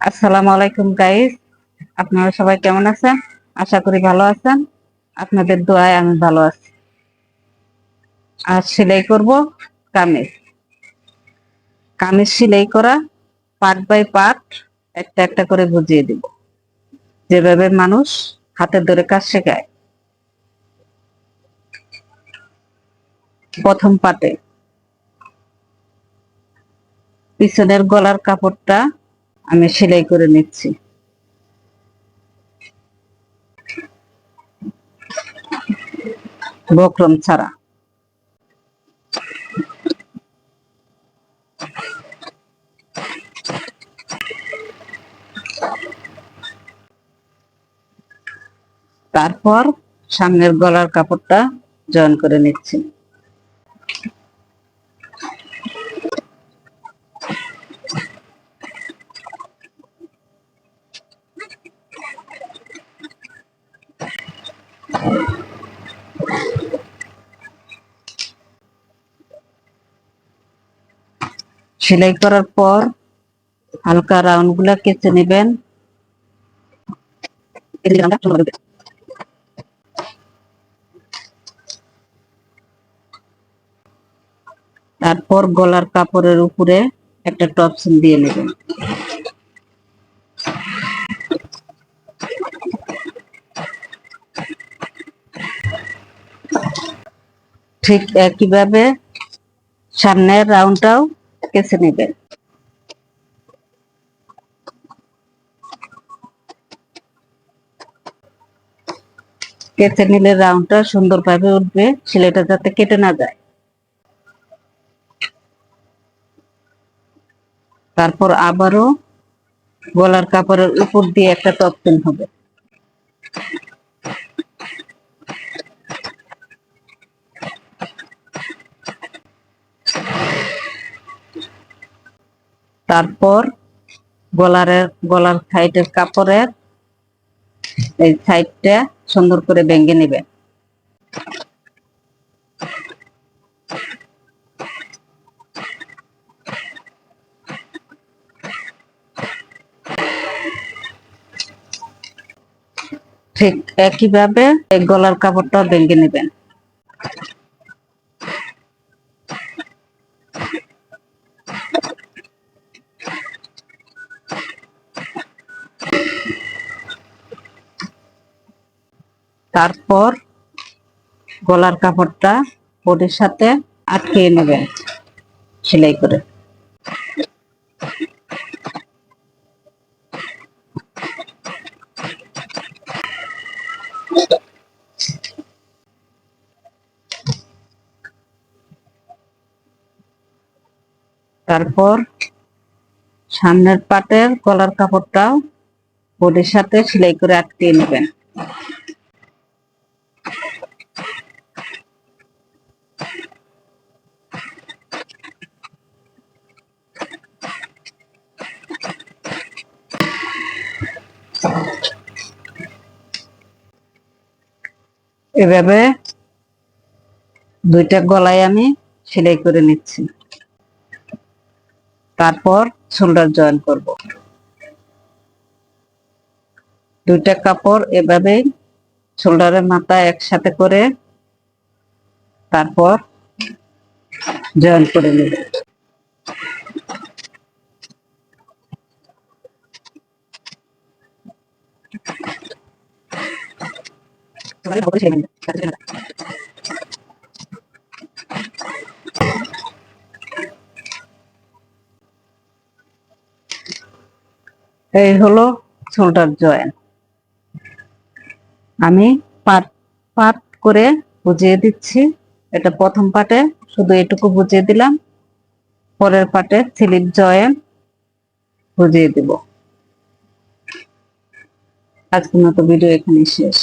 আসসালামু আলাইকুম গাইস আপনারা সবাই কেমন আছেন? আশা করি ভালো আছেন। আপনাদের দোয়ায় আমি ভালো আছি। আর সেলাই করব কামিজ। কামিজ সেলাই করা পার্ট বাই পার্ট একটা একটা করে বুঝিয়ে দিব। যেভাবে মানুষ হাতে ধরে কাজ শেখায়। প্রথম পাটে পিছনের গলার কাপড়টা আমি সেলাই করে নিচ্ছি। বক্রম ছাড়া। তারপর সামনের গলার কাপড়টা জয়েন করে নিচ্ছি। সেলাই করার পর হালকা রাউন্ডগুলা কেচে নেবেন। তারপর গলার কাপড়ের উপরে একটা টপসিন দিয়ে নেবেন। ঠিক একইভাবে সামনের রাউন্ডটাও কেচে নেবেন কেচে নিলে রাউন্ডটা সুন্দরভাবে উঠবে সেলাইটা যাতে কেটে না যায়। তারপর আবারও গলার কাপড়ের উপর দিয়ে একটা টপসিন হবে। তারপর গলারের গলার সাইডের কাপড়ের এই সাইডটা সুন্দর করে ভেঙে নেবেন ঠিক একইভাবে গলার কাপড়টা ভেঙে নেবেন তারপর গলার কাপড়টা বডির সাথে আটকিয়ে নেবেন সেলাই করে। তারপর সামনের পাটের গলার কাপড়টাও বডির সাথে সেলাই করে আটকিয়ে নেবেন। এভাবে দুইটা গলায় আমি সেলাই করে নিচ্ছি। তারপর শোল্ডার জয়েন করব। দুইটা কাপড় এভাবে শোল্ডারের মাথা একসাথে করে তারপর জয়েন করে নেব। এই হলো শোল্ডার জয়েন আমি পার্ট পার্ট করে বুঝিয়ে দিচ্ছি। এটা প্রথম পার্টে শুধু এটুকু বুঝিয়ে দিলাম। পরের পার্টে স্লিপ জয়েন বুঝিয়ে দিব। আজকের মতো ভিডিও এখানে শেষ।